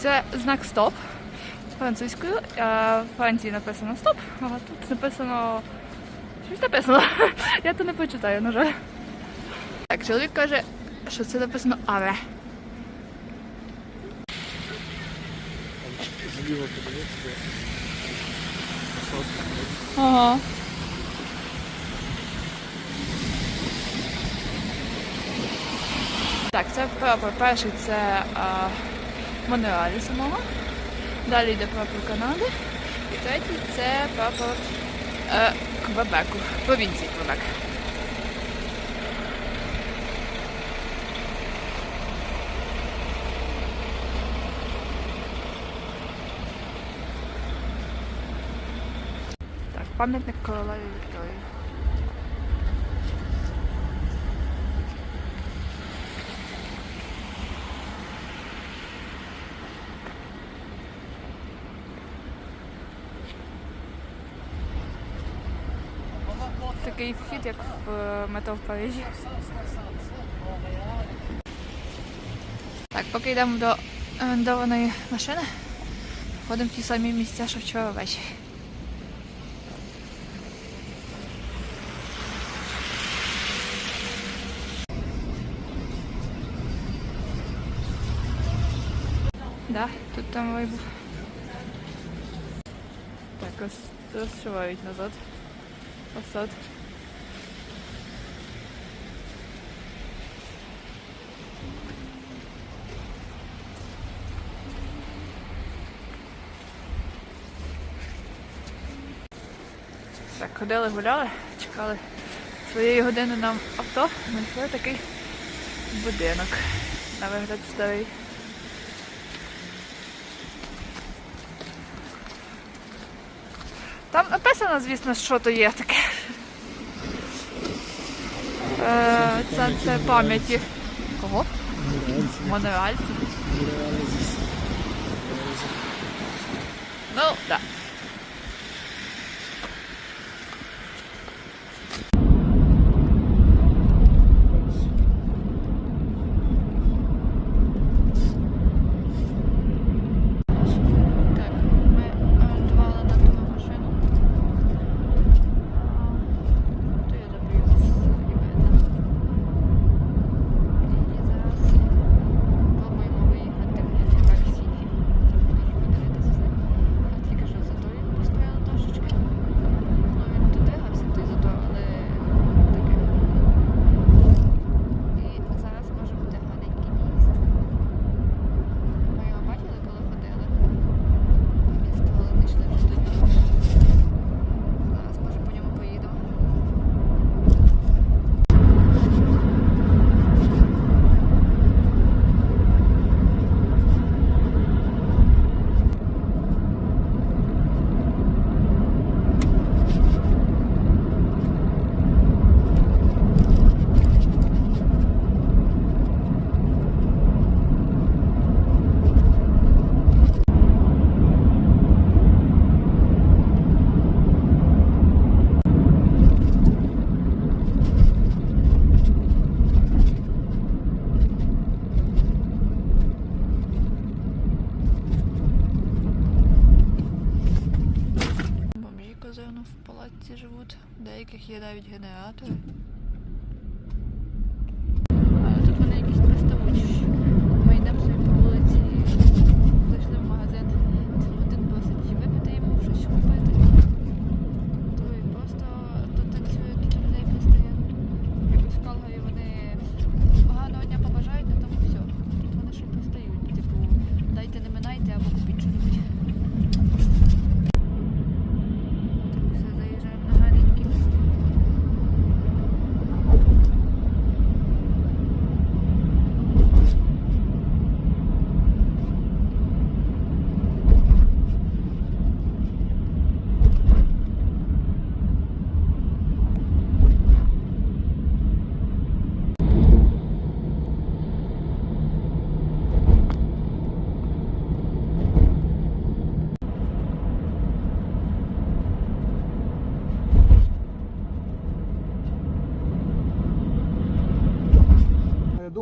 це знак стоп французькою. В Франції написано стоп, а тут написано. Щось написано. Я то не почитаю, на жаль. Так, чоловік каже, що це написано подивитися. Ага. Так, це прапор. Перший це а, Монреалі самого. Далі йде прапор Канади. І третій це прапор е, Квебеку, провінції Квебек. Так, пам'ятник королеві Вікторії. Такий вхід, як в е, метро в Парижі. Так, поки йдемо до орендованої машини, ходимо в ті самі місця, що вчора ввечері. Да, тут там вибух. Так, ось розшивають назад. Фасад. Ходили, гуляли, чекали своєї години нам авто. Знайшли такий будинок. На вигляд старий. Там написано, звісно, що то є таке. Е, Центр пам'яті. Кого? Монреальців. Ну, так. Да.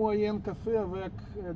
Думаю, il y a un café avec euh,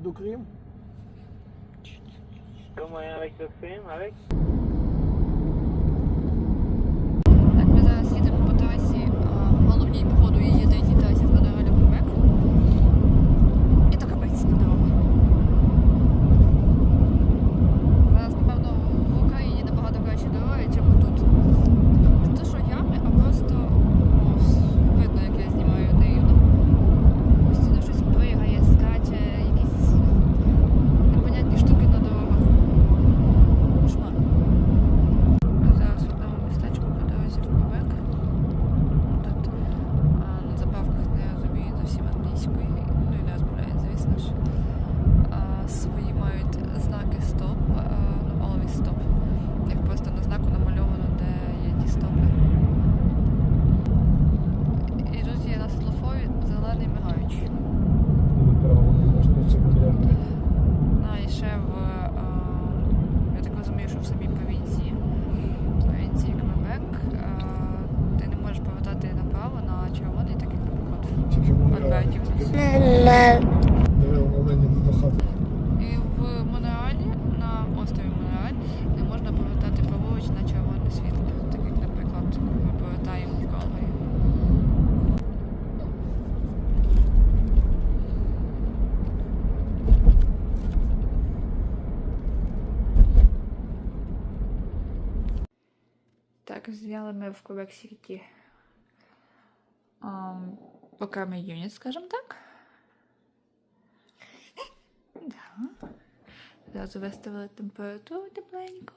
Так, взяли ми в Quebec City um, окремий юніт, скажімо так. Да. Зразу виставили температуру тепленьку.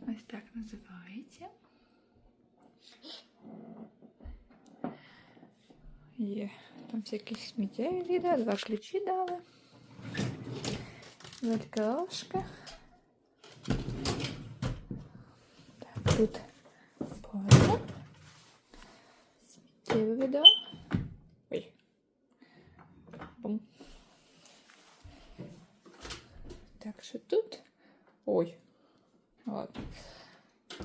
Ось так називається. Є там всякі сміттєві відео, два ключі дали. Велька ложка. Так, тут. Сміттєве відео. Ой. Бум. Так, що тут? Ой. Ладно.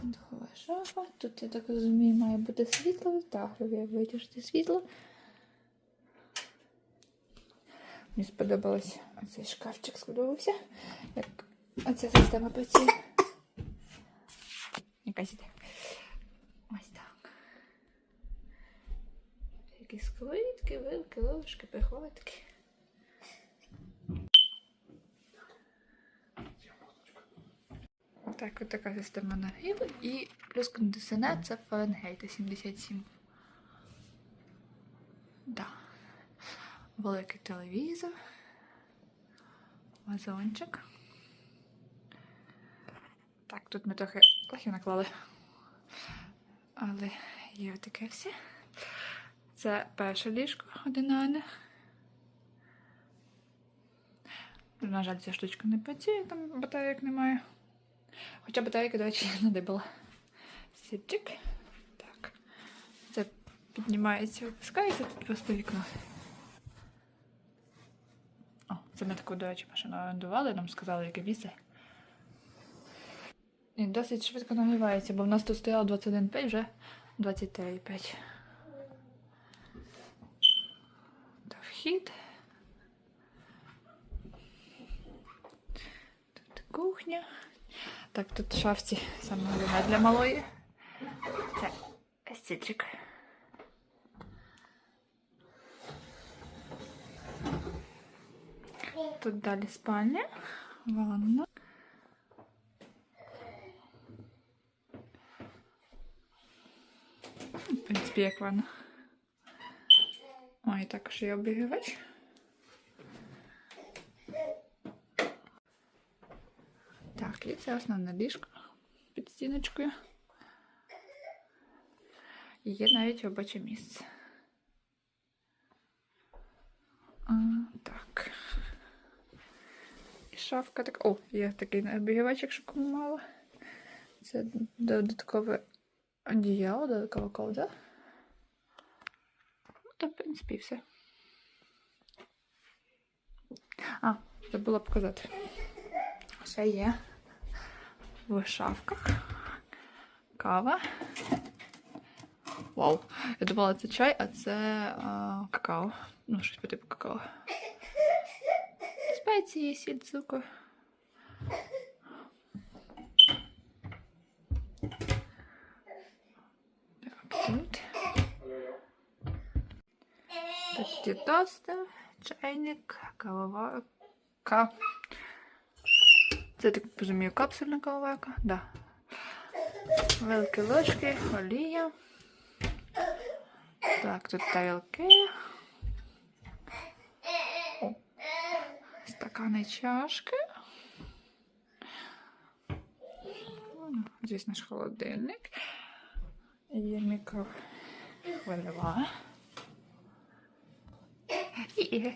Духова шафа. Тут, я так розумію, має бути світло. Так, я витяжти світло. Мені сподобалось оцей шкафчик сподобався. Як оця система працює. Якась іде. Ось так. Якісь сковорідки, вилки, ложки, прихватки. Так, от така система нагріву і плюс кондиціонер це Фаренгейт 77. Да. Великий телевізор. Вазончик. Так, тут ми трохи трохи наклали. Але є таке все. Це перше ліжко одинарне. На жаль, ця штучка не працює, там батарейок немає. Хоча батарейка, до речі, я надибала. Сіпчик. Так. Це піднімається, опускається, тут просто вікно. О, це ми таку, до речі, машину орендували, нам сказали, яке місце. І досить швидко нагрівається, бо в нас тут стояло 21,5, вже 23,5. Та вхід. Тут кухня. Так, тут шафці саме головне для малої. Це стільчик. Тут далі спальня, ванна. В принципі, як ванна. Ой, також є обігрівач. Так, і це основне ліжко під стіночкою. І є навіть робоче місце. Так. І шафка так. О, є такий обігрівач, якщо кому мало. Це додаткове одіяло, додаткова ковда. Та, в принципі, все. А, забула показати. Ще є в шафках. Кава. Вау. Я думала, це чай, а це а, какао. Ну, щось по типу какао. Спеції, сіль, цукор. Невеличкі тости, чайник, кавоварка. Це так розумію, капсульна кавоварка? Да. Великі ложки, олія. Так, тут тарілки. Стакани чашки. Здесь наш холодильник. Є мікрохвильова. Різні.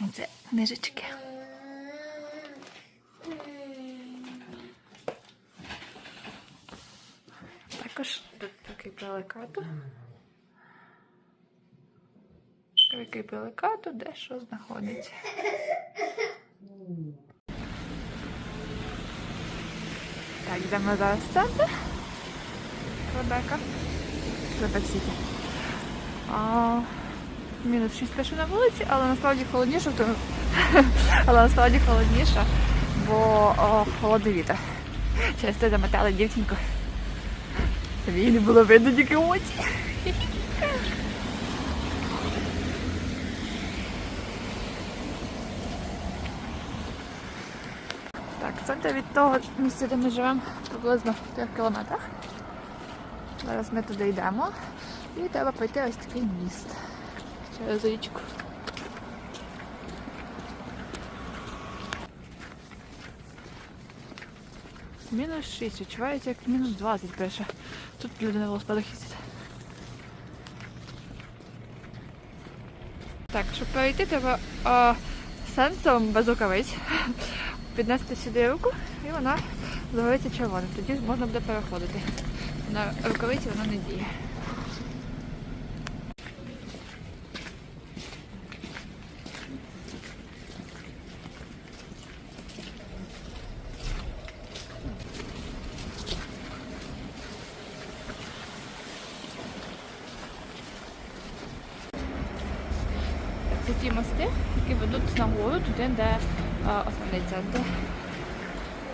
Оце книжечки. Також тут прикріпили карту. Прикріпили карту, де що знаходиться. Так, йдемо зараз в центр. Ребека. Ребек Сіті. Мінус 6 пише на вулиці, але насправді холодніше, то... але насправді холодніше, бо холодний вітер. Через те заметали дівчинку. Тобі не було видно тільки очі. Так, від того місця, де ми живемо, приблизно в 3 кілометрах. Зараз ми туди йдемо. І треба пройти ось такий міст через річку. Мінус 6, відчувається як мінус 20 пише. Тут люди на велосипедах їздять. Так, щоб перейти, треба а, сенсом без рукавиць піднести сюди руку і вона загориться червоним. Тоді можна буде переходити. На рукавиці вона не діє. Це ті мости, які ведуть нагору туди, де основний центр.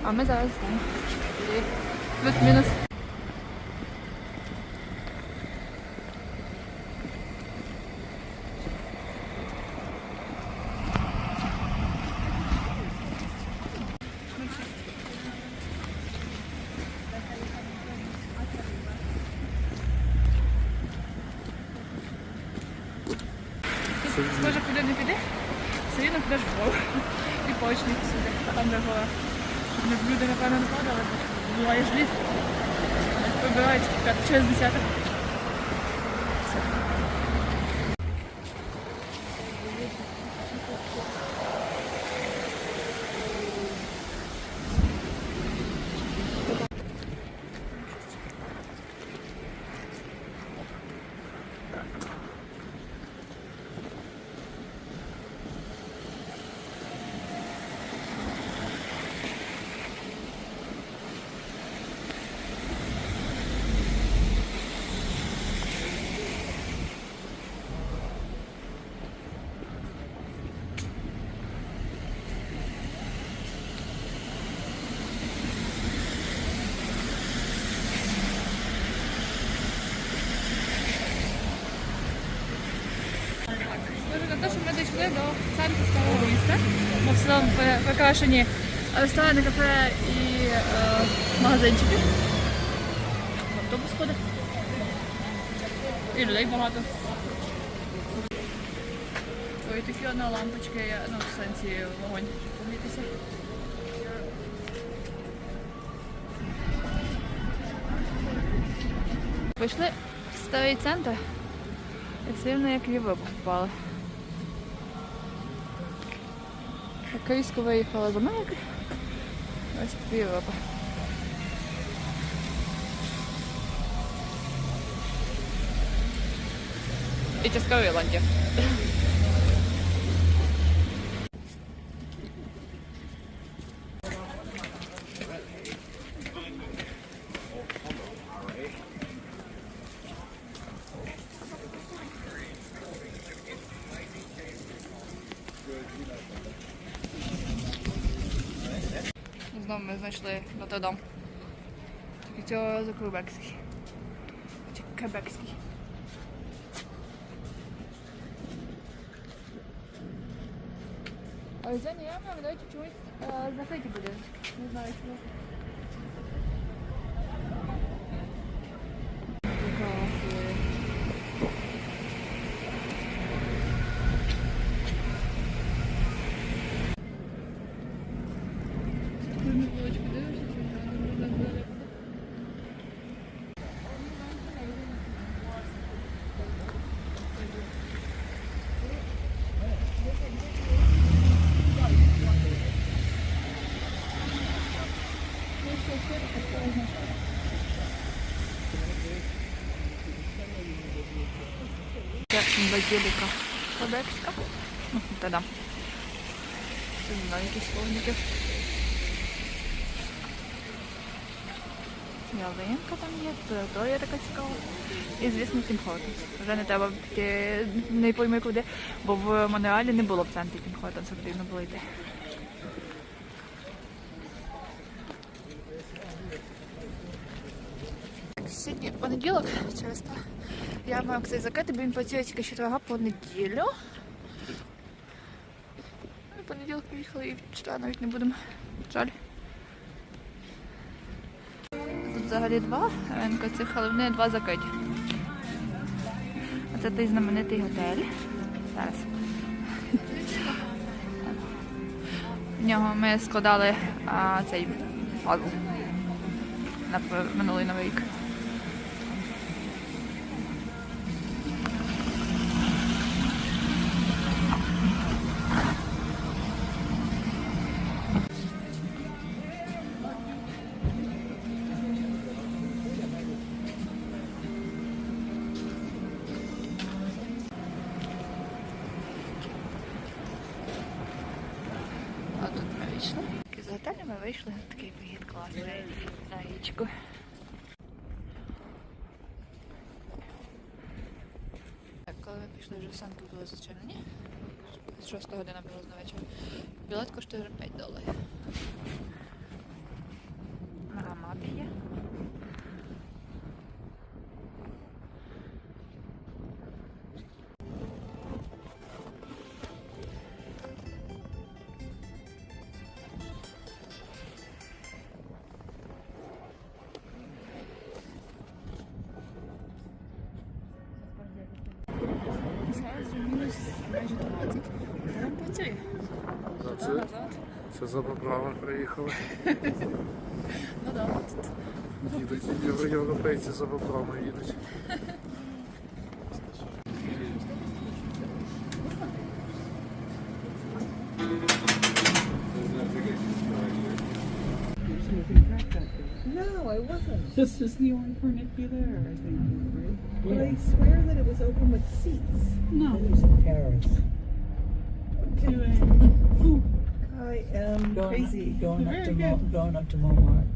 А ми зараз там. туди. Плюс-мінус. Схоже, куди не піде, все рівно підеш вгору. І почнеш сюди, там де не люди, напевно, не падали, буває ж літ. Вибирають через десяток. Все. Схоже на те, що ми дійшли до центру старого міста. Пе- прикрашені ресторани, кафе і е, магазинчики. Автобус ходить. І людей багато. Ой, такі одна лампочка є, ну, в сенсі вогонь, щоб погрітися. Вийшли в старий центр. І рівно як в Європу попали. Різко виїхала з Америки. Ось тобі Європа. І частково Ірландія. Ми знайшли Нотр-Дам. Тільки цього разу Квебекський. Чи Кебекський. А за ними, видають, чомусь е, закриті будинки. Не знаю чому. Це базиліка Квебекська. Ну, та-да. Не знаю, словники. Ялинка там є, територія така цікава. І, звісно, Тім Хортонс. Вже не треба не пойми куди, бо в Монреалі не було в центрі Тім потрібно було йти. Сьогодні понеділок, через те я маю цей бо він працює тільки четверга по неділю. Ми в понеділок поїхали і в четвер навіть не будемо. Жаль. Тут взагалі два ринка цих, але вони два закриті. Оце той знаменитий готель. Зараз. В нього ми складали а, цей пазл на минулий новий рік. Вийшли. З готелю ми вийшли. на Такий вихід класний на річку. Так, коли ми пішли вже в санки були зачинені. З 6 година було з вечора. Білет коштує вже 5 доларів. Зараз майже 12. Там працює. Це, це за поправом приїхали. Ну да, тут. Їдуть європейці за поправом їдуть. No, I wasn't. This is the only permit you there, I think? But I swear that it was open with seats. No. Paris. Doing, ooh, I am Going- crazy. going up Very to good. Mo- going up to Montmartre.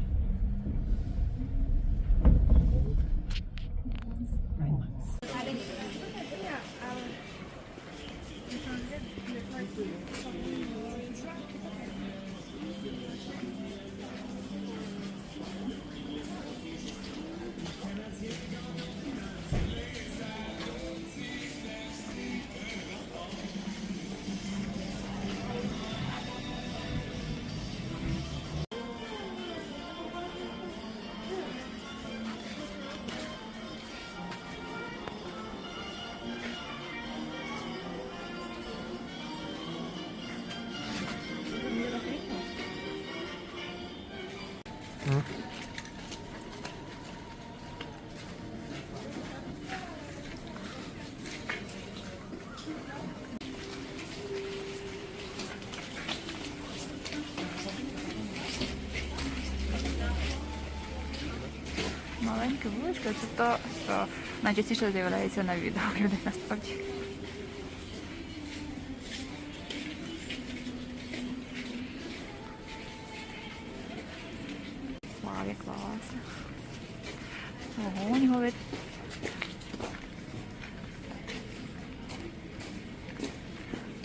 Маленька вуличка це то, що найчастіше з'являється на відео людей насправді. Вау, як класно. Вогонь горить.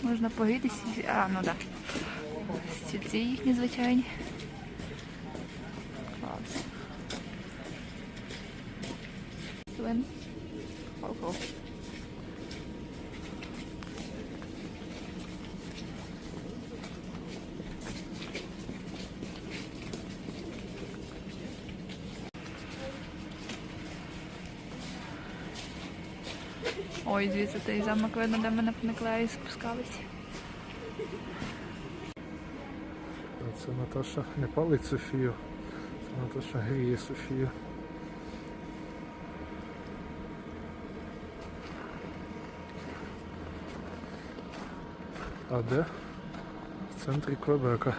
Можна погрітися. А, ну так. Да. Стільці їхні звичайні. Свин. Ого. Ой, звідси той замок видно, де ми на Паниклеї спускались. Це Наташа не палить Софію. Це Наташа гріє Софію. А де? В центрі Квебека.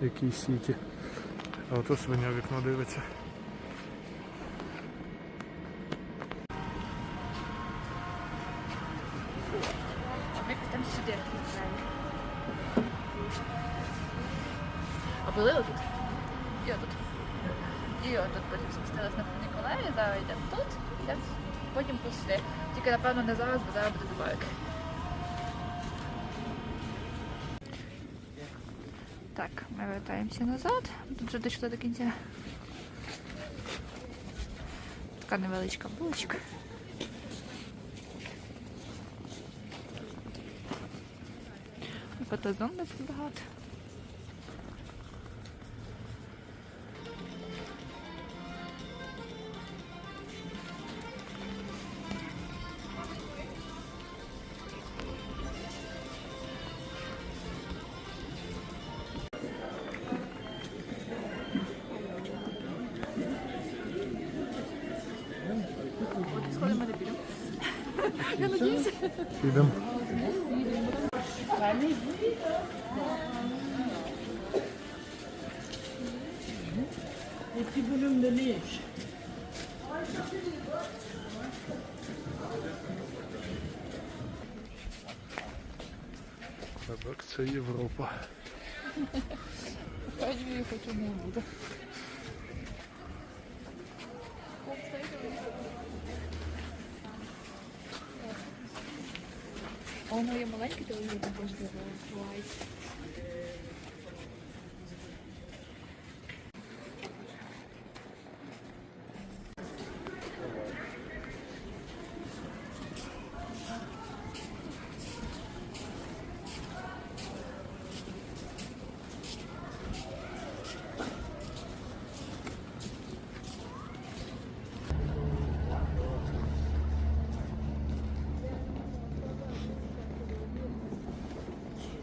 Який сіті. А ото свиня вікно дивиться. Ми назад. Тут вже дійшли до кінця. Така невеличка булочка. Фотозон нас багато. Я надіюся. Підемо. Les petits volumes de neige. Квебек це Європа. Певні хочу не буде. О, моє маленьке телевізор також буває.